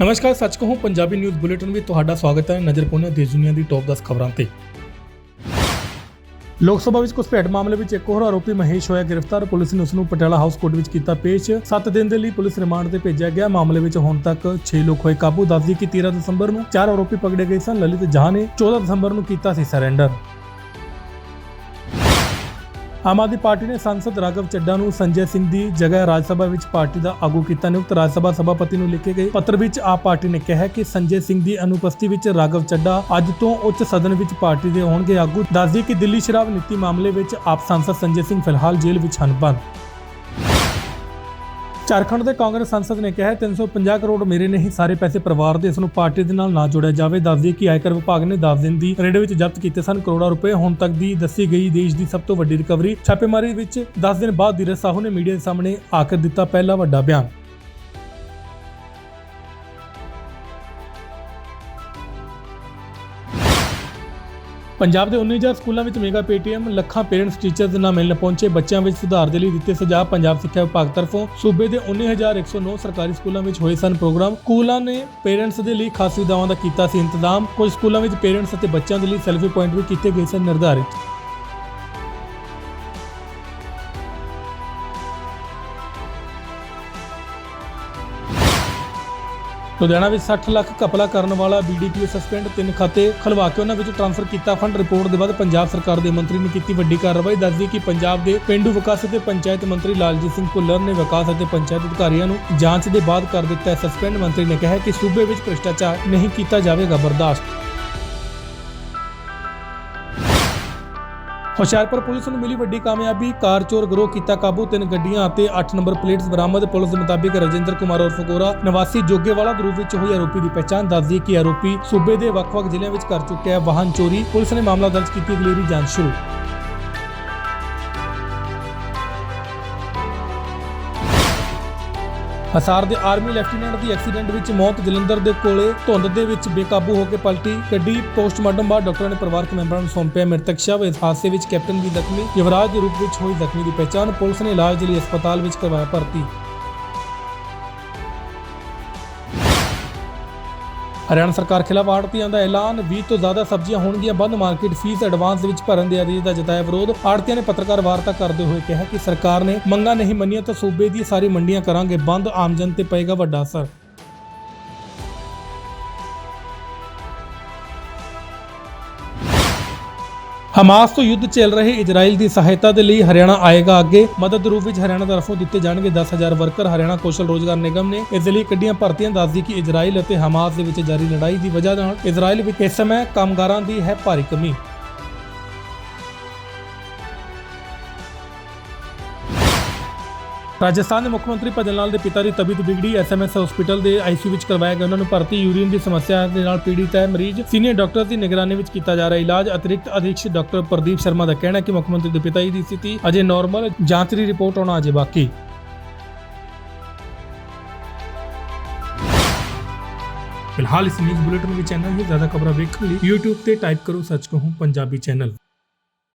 ਨਮਸਕਾਰ, ਸੱਚ ਕਹੂੰ, ਪੰਜਾਬੀ ਨਿਊਜ਼ ਬੁਲੇਟਿਨ ਵਿੱਚ ਤੁਹਾਡਾ ਸਵਾਗਤ ਹੈ ਨਜ਼ਰ ਪਾਉਂਦੇ ਦੇਸ਼ ਦੁਨੀਆ ਦੀ ਟੌਪ 10 ਖਬਰਾਂ ਤੇ। ਲੋਕ ਸਭਾ ਵਿੱਚ ਘੁਸਪੈਠ ਮਾਮਲੇ ਵਿੱਚ ਇੱਕ ਹੋਰ ਆਰੋਪੀ ਮਹੇਸ਼ ਹੋਇਆ ਗ੍ਰਿਫਤਾਰ। ਪੁਲਿਸ ਨੇ ਉਸ ਨੂੰ ਪਟਿਆਲਾ ਹਾਊਸ ਕੋਰਟ ਵਿੱਚ ਕੀਤਾ ਪੇਸ਼। 7 ਦਿਨ ਦੇ ਲਈ ਪੁਲਿਸ ਰਿਮਾਂਡ ਤੇ ਭੇਜਿਆ ਗਿਆ। ਮਾਮਲੇ ਵਿੱਚ ਹੁਣ ਤੱਕ 6 ਲੋਕ ਹੋਏ ਕਾਬੂ। ਦੱਸਦੀ ਕਿ 13 ਦਸੰਬਰ ਨੂੰ ਚਾਰ ਆਰੋਪੀ ਪਕੜੇ ਗਏ ਸਨ। ਲਲਿਤ ਜਹਾਂ ਨੇ 14 ਦਸੰਬਰ ਨੂੰ ਕੀਤਾ ਸੀ ਸਰੈਂਡਰ ਆਮ ਆਦਮੀ ਪਾਰਟੀ ਨੇ ਸੰਸਦ ਰਾਘਵ ਚੱਡਾ ਨੂੰ ਸੰਜੇ ਸਿੰਘ ਦੀ ਜਗ੍ਹਾ ਰਾਜ ਸਭਾ ਵਿੱਚ ਪਾਰਟੀ ਦਾ ਆਗੂ ਕੀਤਾ। ਨਿਯੁਕਤ ਰਾਜ ਸਭਾ ਸਭਾਪਤੀ ਨੂੰ ਲਿਖੇ ਗਏ ਪੱਤਰ ਵਿੱਚ ਆਪ ਪਾਰਟੀ ਨੇ ਕਿਹਾ ਕਿ ਸੰਜੇ ਸਿੰਘ ਦੀ ਅਨੁਪਸਥਿਤੀ ਵਿੱਚ ਰਾਘਵ ਚੱਡਾ ਅੱਜ ਤੋਂ ਉੱਚ ਸਦਨ ਵਿੱਚ ਪਾਰਟੀ ਦੇ ਹੋਣਗੇ ਆਗੂ। ਦੱਸਦੀ ਕਿ ਦਿੱਲੀ ਸ਼ਰਾਬ ਨੀਤੀ ਮਾਮਲੇ ਵਿੱਚ ਆਪ ਸੰਸਦ ਸੰਜੇ ਸਿੰਘ ਫਿਲਹਾਲ ਜੇਲ੍ਹ ਵਿੱਚ ਹਨ, ਬੰਦ। ਝਾਰਖੰਡ ਦੇ ਕਾਂਗਰਸ ਸੰਸਦ ਨੇ ਕਿਹਾ ਹੈ 350 ਕਰੋੜ ਮੇਰੇ ਨਹੀਂ ਸਾਰੇ ਪੈਸੇ ਪਰਿਵਾਰ ਦੇ ਇਸ ਨੂੰ ਪਾਰਟੀ ਦੇ ਨਾਲ ਨਾ ਜੋੜਿਆ ਜਾਵੇ। ਦੱਸਦੀ ਕਿ ਆਇਕਰ ਵਿਭਾਗ ਨੇ 10 ਦਿਨ ਦੀ ਰੇਡ ਵਿੱਚ ਜ਼ਬਤ ਕੀਤੇ ਸਨ ਕਰੋੜਾਂ ਰੁਪਏ। ਹੁਣ ਤੱਕ ਦੀ ਦੱਸੀ ਗਈ ਦੇਸ਼ ਦੀ ਸਭ ਤੋਂ ਵੱਡੀ ਰਿਕਵਰੀ ਛਾਪੇਮਾਰੀ ਵਿੱਚ 10 ਦਿਨ ਬਾਅਦ ਧੀਰਜ ਸਾਹੂ ਨੇ ਮੀਡੀਆ ਦੇ ਸਾਹਮਣੇ ਆ ਕੇ ਦਿੱਤਾ ਪਹਿਲਾ ਵੱਡਾ ਬਿਆਨ। ਪੰਜਾਬ ਦੇ 19000 ਸਕੂਲਾਂ ਵਿੱਚ ਮੇਗਾ ਪੇਟੀਐਮ ਲੱਖਾਂ ਪੇਰੈਂਟਸ ਟੀਚਰਸ ਨਾਲ ਮਿਲਣ ਪਹੁੰਚੇ। ਬੱਚਿਆਂ ਵਿੱਚ ਸੁਧਾਰ ਦੇ ਲਈ ਦਿੱਤੇ ਸੁਝਾਅ ਪੰਜਾਬ ਸਿੱਖਿਆ ਵਿਭਾਗ ਤਰਫੋਂ। ਸੂਬੇ ਦੇ 19109 ਸਰਕਾਰੀ ਸਕੂਲਾਂ ਵਿੱਚ ਹੋਏ ਸਨ ਪ੍ਰੋਗਰਾਮ। ਸਕੂਲਾਂ ਨੇ ਪੇਰੈਂਟਸ ਦੇ ਲਈ ਖਾਸ ਸੁਵਿਧਾਵਾਂ ਦਾ ਕੀਤਾ ਸੀ ਇੰਤਜ਼ਾਮ। ਕੁਝ ਸਕੂਲਾਂ ਵਿੱਚ ਪੇਰੈਂਟਸ ਅਤੇ ਬੱਚਿਆਂ ਦੇ ਲਈ ਸੈਲਫੀ ਪੁਆਇੰਟ ਵੀ ਕੀਤੇ ਗਏ ਸਨ ਨਿਰਧਾਰਿਤ। ਲੁਧਿਆਣਾ ਵਿੱਚ 60 ਲੱਖ ਘਪਲਾ ਕਰਨ ਵਾਲਾ ਬੀਡੀਪੀਓ ਸਸਪੈਂਡ ਤਿੰਨ ਖਾਤੇ ਖਲਵਾ ਕੇ ਉਹਨਾਂ ਵਿੱਚ ਟ੍ਰਾਂਸਫਰ ਕੀਤਾ ਫੰਡ ਰਿਪੋਰਟ ਦੇ ਬਾਅਦ ਪੰਜਾਬ ਸਰਕਾਰ ਦੇ ਮੰਤਰੀ ਨੇ ਕੀਤੀ ਵੱਡੀ ਕਾਰਵਾਈ, ਦੱਸਦੀ ਕਿ ਪੰਜਾਬ ਦੇ ਪਿੰਡੂ ਵਿਕਾਸ ਅਤੇ ਪੰਚਾਇਤ ਮੰਤਰੀ ਲਾਲਜੀਤ ਸਿੰਘ ਭੁੱਲਰ ਨੇ ਵਿਕਾਸ ਅਤੇ ਪੰਚਾਇਤ ਅਧਿਕਾਰੀਆਂ ਨੂੰ ਜਾਂਚ ਦੇ ਬਾਅਦ ਕਰ ਦਿੱਤਾ ਸਸਪੈਂਡ ਮੰਤਰੀ ਨੇ ਕਿਹਾ ਕਿ ਸੂਬੇ ਵਿੱਚ ਭ੍ਰਿਸ਼ਟਾਚਾਰ ਨਹੀਂ ਕੀਤਾ ਜਾਵੇਗਾ, ਬਰਦਾਸ਼ਤ। ਹੁਸ਼ਿਆਰਪੁਰ ਪੁਲਿਸ ਨੂੰ ਮਿਲੀ ਵੱਡੀ ਕਾਮਯਾਬੀ। ਕਾਰ ਚੋਰ ਗਰੋਹ ਕੀਤਾ ਕਾਬੂ, ਤਿੰਨ ਗੱਡੀਆਂ ਅਤੇ 8 ਨੰਬਰ ਪਲੇਟਸ ਬਰਾਮਦ। ਪੁਲਿਸ ਦੇ ਮੁਤਾਬਿਕ ਰਜਿੰਦਰ ਕੁਮਾਰ ਉਰਫ ਗੋਰਾ, ਨਿਵਾਸੀ ਜੋਗੇਵਾਲਾ ਦੇ ਵਿੱਚ ਹੋਈ ਆਰੋਪੀ ਦੀ ਪਛਾਣ ਦੱਸਦੀ ਕਿ ਆਰੋਪੀ ਸੂਬੇ ਦੇ ਵੱਖ-ਵੱਖ ਜ਼ਿਲ੍ਹਿਆਂ ਵਿੱਚ ਕਰ ਚੁੱਕਿਆ ਹੈ ਵਾਹਨ ਚੋਰੀ। ਪੁਲਿਸ ਨੇ ਮਾਮਲਾ ਦਰਜ ਕੀਤੀ, ਅਗਲੇਰੀ ਜਾਂਚ ਸ਼ੁਰੂ। ਹਸਾਰ ਦੇ ਆਰਮੀ ਲੈਫਟੀਨੈਂਟ ਦੀ ਐਕਸੀਡੈਂਟ ਵਿੱਚ ਮੌਤ ਜਲੰਧਰ ਦੇ ਕੋਲੇ ਧੁੰਦ ਦੇ ਵਿੱਚ ਬੇਕਾਬੂ ਹੋ ਕੇ ਪਲਟੀ ਗੱਡੀ ਪੋਸਟਮਾਰਟਮ ਬਾਅਦ ਡਾਕਟਰਾਂ ਨੇ ਪਰਿਵਾਰਕ ਮੈਂਬਰਾਂ ਨੂੰ ਸੌਂਪਿਆ ਮ੍ਰਿਤਕ ਸ਼ਵ। ਇਸ ਹਾਦਸੇ ਵਿੱਚ ਕੈਪਟਨ ਵੀ ਜ਼ਖਮੀ, ਯੁਵਰਾਜ ਦੇ ਰੂਪ ਵਿੱਚ ਹੋਈ ਜ਼ਖਮੀ ਦੀ ਪਛਾਣ ਪੁਲਿਸ ਨੇ ਇਲਾਜ ਲਈ ਹਸਪਤਾਲ ਵਿੱਚ ਕਰਵਾਇਆ ਭਰਤੀ। ਹਰਿਆਣਾ ਸਰਕਾਰ ਖਿਲਾਫ ਆੜਤੀਆਂ ਦਾ ਐਲਾਨ 20 ਤੋਂ ਜ਼ਿਆਦਾ ਸਬਜ਼ੀਆਂ ਹੋਣਗੀਆਂ, ਬੰਦ ਮਾਰਕੀਟ ਫੀਸ ਐਡਵਾਂਸ ਦੇ ਵਿੱਚ ਭਰਨ ਦੇ ਆਦੇਸ਼ ਦਾ ਜਤਾਇਆ ਵਿਰੋਧ। ਆੜਤੀਆਂ ਨੇ ਪੱਤਰਕਾਰ ਵਾਰਤਾ ਕਰਦੇ ਹੋਏ ਕਿਹਾ ਕਿ ਸਰਕਾਰ ਨੇ ਮੰਗਾਂ ਨਹੀਂ ਮੰਨੀਆਂ ਤਾਂ ਸੂਬੇ ਦੀ ਸਾਰੀ ਮੰਡੀਆਂ ਕਰਾਂਗੇ, ਬੰਦ ਆਮ ਜਨ ਤੇ ਪਏਗਾ ਵੱਡਾ ਅਸਰ। ਹਮਾਸ ਤੋਂ ਯੁੱਧ ਚੱਲ ਰਹੇ ਇਜ਼ਰਾਈਲ ਦੀ ਸਹਾਇਤਾ ਦੇ ਲਈ ਹਰਿਆਣਾ ਆਏਗਾ ਅੱਗੇ। ਮਦਦ ਰੂਪ ਵਿੱਚ ਹਰਿਆਣਾ ਤਰਫੋਂ ਦਿੱਤੇ ਜਾਣਗੇ 10000 ਵਰਕਰ। ਹਰਿਆਣਾ ਕੌਸ਼ਲ ਰੋਜ਼ਗਾਰ ਨਿਗਮ ਨੇ ਇਸ ਲਈ ਕੱਢੀਆਂ ਭਰਤੀਆਂ ਦੱਸਦੀ ਕਿ ਇਜ਼ਰਾਈਲ ਅਤੇ ਹਮਾਸ ਦੇ ਵਿੱਚ ਜਾਰੀ ਲੜਾਈ ਦੀ ਵਜ੍ਹਾ ਨਾਲ ਇਜ਼ਰਾਈਲ ਵਿੱਚ ਇਸ ਸਮੇਂ ਕਾਮਗਾਰਾਂ ਦੀ ਹੈ ਭਾਰੀ ਕਮੀ। ਰਾਜਸਥਾਨ ਦੇ ਮੁੱਖ ਮੰਤਰੀ ਭਜਨ ਲਾਲ ਦੇ ਪਿਤਾ ਦੀ ਤਬੀਅਤ ਵਿਗੜੀ। ਐਸਐਮਐਸ ਹਸਪੀਟਲ ਦੇ ਆਈਸੀਯੂ ਵਿੱਚ ਕਰਵਾਇਆ ਗਿਆ ਉਹਨਾਂ ਨੂੰ ਭਰਤੀ। ਯੂਰੀਨ ਦੀ ਸਮੱਸਿਆ ਦੇ ਨਾਲ ਪੀੜਿਤ ਹੈ ਮਰੀਜ਼। ਸੀਨੀਅਰ ਡਾਕਟਰ ਦੀ ਨਿਗਰਾਨੀ ਵਿੱਚ ਕੀਤਾ ਜਾ ਰਿਹਾ ਇਲਾਜ। ਅਤਿਰਿਕਤ ਅਧੀਕਸ਼ਕ ਡਾਕਟਰ ਪ੍ਰਦੀਪ ਸ਼ਰਮਾ ਦਾ ਕਹਿਣਾ ਹੈ ਕਿ ਮੁੱਖ ਮੰਤਰੀ ਦੇ ਪਿਤਾ ਦੀ ਸਥਿਤੀ ਅਜੇ ਨਾਰਮਲ ਜਾਂਚ ਦੀ ਰਿਪੋਰਟ ਆਉਣਾ ਅਜੇ ਬਾਕੀ। ਫਿਲਹਾਲ ਇਸ ਨਿਊਜ਼ ਬੁਲੇਟਿਨ ਵਿੱਚ ਚੈਨਲ ਹੀ ਜ਼ਿਆਦਾ ਖਬਰਾਂ ਵੇਖਣ ਲਈ YouTube ਤੇ ਟਾਈਪ ਕਰੋ ਸੱਚ ਕਹੂੰ ਪੰਜਾਬੀ ਚੈਨਲ